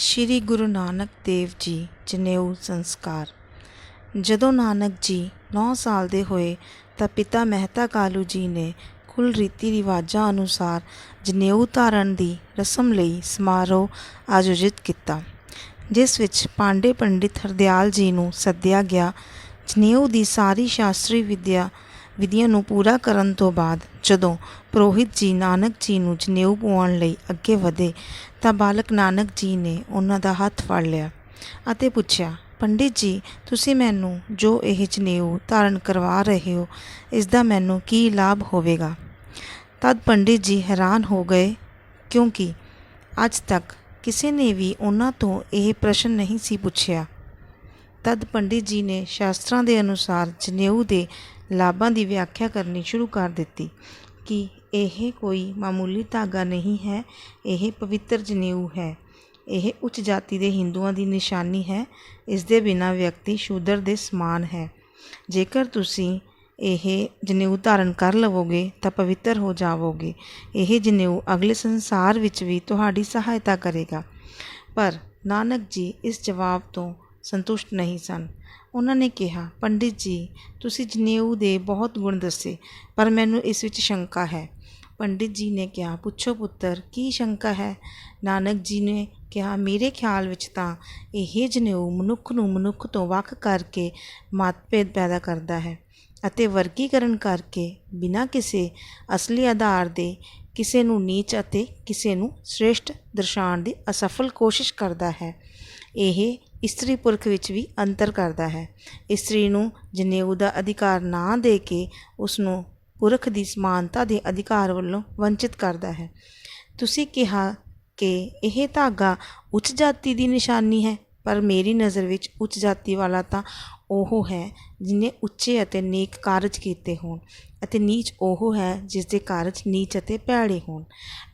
ਸ੍ਰੀ ਗੁਰੂ ਨਾਨਕ ਦੇਵ ਜੀ ਜਨੇਊ ਸੰਸਕਾਰ। ਜਦੋਂ ਨਾਨਕ ਜੀ 9 ਸਾਲ ਦੇ ਹੋਏ, ਤਾਂ ਪਿਤਾ ਮਹਿਤਾ ਕਾਲੂ ਜੀ ਨੇ ਕੁਲ ਰੀਤੀ ਰਿਵਾਜਾਂ ਅਨੁਸਾਰ ਜਨੇਊ ਧਾਰਨ ਦੀ ਰਸਮ ਲਈ ਸਮਾਰੋਹ ਆਯੋਜਿਤ ਕੀਤਾ, ਜਿਸ ਵਿੱਚ ਪਾਂਡੇ ਪੰਡਿਤ ਹਰਦਿਆਲ ਜੀ ਨੂੰ ਸੱਦਿਆ ਗਿਆ। ਜਨੇਊ ਦੀ ਸਾਰੀ ਸ਼ਾਸਤਰੀ ਵਿਦਿਆ ਵਿਧੀਆਂ ਨੂੰ ਪੂਰਾ ਕਰਨ ਤੋਂ ਬਾਅਦ ਜਦੋਂ ਪ੍ਰੋਹਿਤ ਜੀ ਨਾਨਕ ਜੀ ਨੂੰ ਜਨੇਊ ਪਵਾਉਣ ਲਈ ਅੱਗੇ ਵਧੇ ਤਾਂ ਬਾਲਕ ਨਾਨਕ ਜੀ ਨੇ ਉਹਨਾਂ ਦਾ ਹੱਥ ਫੜ ਲਿਆ ਅਤੇ ਪੁੱਛਿਆ, ਪੰਡਿਤ ਜੀ, ਤੁਸੀਂ ਮੈਨੂੰ ਜੋ ਇਹ ਜਨੇਊ ਧਾਰਨ ਕਰਵਾ ਰਹੇ ਹੋ ਇਸ ਦਾ ਮੈਨੂੰ ਕੀ ਲਾਭ ਹੋਵੇਗਾ? ਤਦ ਪੰਡਿਤ ਜੀ ਹੈਰਾਨ ਹੋ ਗਏ, ਕਿਉਂਕਿ ਅੱਜ ਤੱਕ ਕਿਸੇ ਨੇ ਵੀ ਉਹਨਾਂ ਤੋਂ ਇਹ ਪ੍ਰਸ਼ਨ ਨਹੀਂ ਸੀ ਪੁੱਛਿਆ। ਤਦ ਪੰਡਿਤ ਜੀ ਨੇ ਸ਼ਾਸਤਰਾਂ ਦੇ ਅਨੁਸਾਰ ਜਨੇਊ ਦੇ ਲਾਭਾਂ ਦੀ ਵਿਆਖਿਆ ਕਰਨੀ ਸ਼ੁਰੂ ਕਰ ਦਿੱਤੀ ਕਿ ਇਹ ਕੋਈ ਮਾਮੂਲੀ ਧਾਗਾ ਨਹੀਂ ਹੈ, ਇਹ ਪਵਿੱਤਰ ਜਨੇਊ ਹੈ। ਇਹ ਉੱਚ ਜਾਤੀ ਦੇ ਹਿੰਦੂਆਂ ਦੀ ਨਿਸ਼ਾਨੀ ਹੈ, ਇਸ ਦੇ ਬਿਨਾਂ ਵਿਅਕਤੀ ਸ਼ੂਦਰ ਦੇ ਸਮਾਨ ਹੈ। ਜੇਕਰ ਤੁਸੀਂ ਇਹ ਜਨੇਊ ਧਾਰਨ ਕਰ ਲਵੋਗੇ, ਤਾਂ ਪਵਿੱਤਰ ਹੋ ਜਾਵੋਗੇ। ਇਹ ਜਨੇਊ ਅਗਲੇ ਸੰਸਾਰ ਵਿੱਚ ਵੀ ਤੁਹਾਡੀ ਸਹਾਇਤਾ ਕਰੇਗਾ। ਪਰ ਨਾਨਕ ਜੀ ਇਸ ਜਵਾਬ ਤੋਂ ਸੰਤੁਸ਼ਟ ਨਹੀਂ ਸਨ। ਉਹਨਾਂ ਨੇ ਕਿਹਾ, ਪੰਡਿਤ ਜੀ, ਤੁਸੀਂ ਜਨੇਊ ਦੇ ਬਹੁਤ ਗੁਣ ਦੱਸੇ, ਪਰ ਮੈਨੂੰ ਇਸ ਵਿੱਚ ਸ਼ੰਕਾ ਹੈ। ਪੰਡਿਤ ਜੀ ਨੇ ਕਿਹਾ, ਪੁੱਛੋ ਪੁੱਤਰ, ਕੀ ਸ਼ੰਕਾ ਹੈ? ਨਾਨਕ ਜੀ ਨੇ ਕਿਹਾ, ਮੇਰੇ ਖਿਆਲ ਵਿੱਚ ਤਾਂ ਇਹ ਜਨੇਊ ਮਨੁੱਖ ਨੂੰ ਮਨੁੱਖ ਤੋਂ ਵੱਖ ਕਰਕੇ ਮਤਭੇਦ ਪੈਦਾ ਕਰਦਾ ਹੈ ਅਤੇ ਵਰਗੀਕਰਨ ਕਰਕੇ ਬਿਨਾਂ ਕਿਸੇ ਅਸਲੀ ਆਧਾਰ ਦੇ ਕਿਸੇ ਨੂੰ ਨੀਚ ਅਤੇ ਕਿਸੇ ਨੂੰ ਸ੍ਰੇਸ਼ਟ ਦਰਸਾਉਣ ਦੀ ਅਸਫਲ ਕੋਸ਼ਿਸ਼ ਕਰਦਾ ਹੈ। ਇਹ ਇਸਤਰੀ ਪੁਰਖ ਵਿੱਚ ਵੀ ਅੰਤਰ ਕਰਦਾ ਹੈ। ਇਸਤਰੀ ਨੂੰ ਜਨੇਊ ਦਾ ਅਧਿਕਾਰ ਨਾ ਦੇ ਕੇ ਉਸ ਨੂੰ ਪੁਰਖ ਦੀ ਸਮਾਨਤਾ ਦੇ ਅਧਿਕਾਰ ਵੱਲੋਂ ਵੰਚਿਤ ਕਰਦਾ ਹੈ। ਤੁਸੀਂ ਕਿਹਾ ਕਿ ਇਹ ਧਾਗਾ ਉੱਚ ਜਾਤੀ ਦੀ ਨਿਸ਼ਾਨੀ ਹੈ, ਪਰ ਮੇਰੀ ਨਜ਼ਰ ਵਿੱਚ ਉੱਚ ਜਾਤੀ ਵਾਲਾ ਤਾਂ ਉਹ ਹੈ ਜਿਨੇ ਉੱਚੇ ਅਤੇ ਨੇਕ ਕਾਰਜ ਕੀਤੇ ਹੋਣ ਅਤੇ ਨੀਚ ਉਹ ਹੈ ਜਿਸ ਦੇ ਕਾਰਜ ਨੀਚ ਅਤੇ ਭੈੜੇ ਹੋਣ।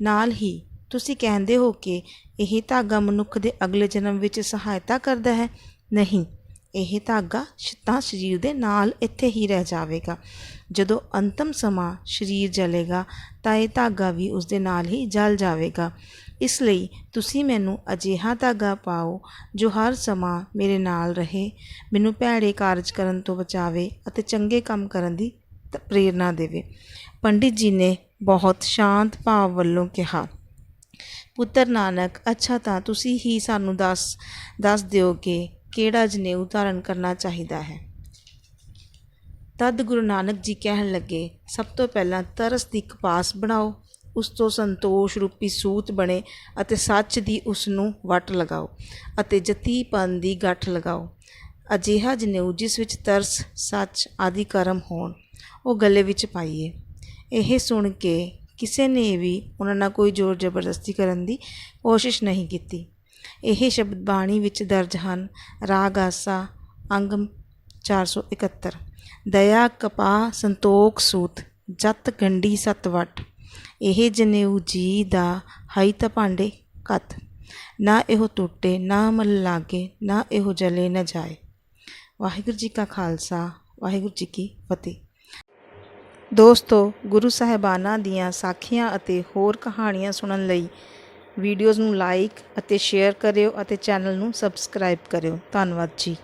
ਨਾਲ ਹੀ ਤੁਸੀਂ ਕਹਿੰਦੇ ਹੋ ਕਿ ਇਹ ਧਾਗਾ ਮਨੁੱਖ ਦੇ ਅਗਲੇ ਜਨਮ ਵਿੱਚ ਸਹਾਇਤਾ ਕਰਦਾ ਹੈ? ਨਹੀਂ। ਇਹ ਧਾਗਾ ਤਾਂ ਸਰੀਰ ਦੇ ਨਾਲ ਇੱਥੇ ਹੀ ਰਹਿ ਜਾਵੇਗਾ। ਜਦੋਂ ਅੰਤਮ ਸਮਾਂ ਸਰੀਰ ਜਲੇਗਾ, ਤਾਂ ਇਹ ਧਾਗਾ ਵੀ ਉਸ ਦੇ ਨਾਲ ਹੀ ਜਲ ਜਾਵੇਗਾ। ਇਸ ਲਈ ਤੁਸੀਂ ਮੈਨੂੰ ਅਜਿਹਾ ਧਾਗਾ ਪਾਓ ਜੋ ਹਰ ਸਮਾਂ ਮੇਰੇ ਨਾਲ ਰਹੇ, ਮੈਨੂੰ ਭੈੜੇ ਕਾਰਜ ਕਰਨ ਤੋਂ ਬਚਾਵੇ ਅਤੇ ਚੰਗੇ ਕੰਮ ਕਰਨ ਦੀ ਤ- ਪ੍ਰੇਰਨਾ ਦੇਵੇ। ਪੰਡਿਤ ਜੀ ਨੇ ਬਹੁਤ ਸ਼ਾਂਤ ਭਾਵ ਵੱਲੋਂ ਕਿਹਾ। ਪੁੱਤਰ ਨਾਨਕ, ਅੱਛਾ ਤਾਂ ਤੁਸੀਂ ਹੀ ਸਾਨੂੰ ਦੱਸ ਦੱਸ ਦਿਓ ਕਿ ਕਿਹੜਾ ਜਨੇਊ ਧਾਰਨ ਕਰਨਾ ਚਾਹੀਦਾ ਹੈ। ਤਦ ਗੁਰੂ ਨਾਨਕ ਜੀ ਕਹਿਣ ਲੱਗੇ, ਸਭ ਤੋਂ ਪਹਿਲਾਂ ਤਰਸ ਦੀ ਕਪਾਸ ਬਣਾਓ, ਉਸ ਤੋਂ ਸੰਤੋਸ਼ ਰੂਪੀ ਸੂਤ ਬਣੇ ਅਤੇ ਸੱਚ ਦੀ ਉਸ ਨੂੰ ਵਟ ਲਗਾਓ ਅਤੇ ਜਤੀਪਨ ਦੀ ਗੱਠ ਲਗਾਓ। ਅਜਿਹਾ ਜਨੇਊ ਜਿਸ ਵਿੱਚ ਤਰਸ, ਸੱਚ ਆਦਿ ਕਰਮ ਹੋਣ, ਉਹ ਗਲੇ ਵਿੱਚ ਪਾਈਏ। ਇਹ ਸੁਣ ਕੇ ਕਿਸੇ ਨੇ ਵੀ ਉਹਨਾਂ ਨਾਲ ਕੋਈ ਜ਼ੋਰ ਜ਼ਬਰਦਸਤੀ ਕਰਨ ਦੀ ਕੋਸ਼ਿਸ਼ ਨਹੀਂ ਕੀਤੀ। ਇਹ ਸ਼ਬਦ ਬਾਣੀ ਵਿੱਚ ਦਰਜ ਹਨ। ਰਾਗ ਆਸਾ, ਅੰਗ 471 ਦਇਆ ਕਪਾ ਸੰਤੋਖ, ਸੂਤ, ਜਤ ਗੰਡੀ ਸਤਵਟ। ਇਹ ਜਨੇਊ ਜੀ ਦਾ, ਹਈ ਤਾਂ ਭਾਂਡੇ ਕਤ। ਨਾ ਇਹੋ ਟੁੱਟੇ, ਨਾ ਮਲ ਲਾਗੇ, ਨਾ ਇਹੋ ਜਲੇ ਨਾ ਜਾਏ। ਵਾਹਿਗੁਰੂ ਜੀ ਕਾ ਖਾਲਸਾ, ਵਾਹਿਗੁਰੂ ਜੀ ਕੀ ਫਤਿਹ। ਦੋਸਤੋ, ਗੁਰੂ ਸਾਹਿਬਾਨਾਂ ਦੀਆਂ ਸਾਖੀਆਂ ਅਤੇ ਹੋਰ ਕਹਾਣੀਆਂ ਸੁਣਨ ਲਈ ਵੀਡੀਓਜ਼ ਨੂੰ ਲਾਈਕ ਅਤੇ ਸ਼ੇਅਰ ਕਰਿਓ ਅਤੇ ਚੈਨਲ ਨੂੰ ਸਬਸਕ੍ਰਾਈਬ ਕਰਿਓ। ਧੰਨਵਾਦ ਜੀ।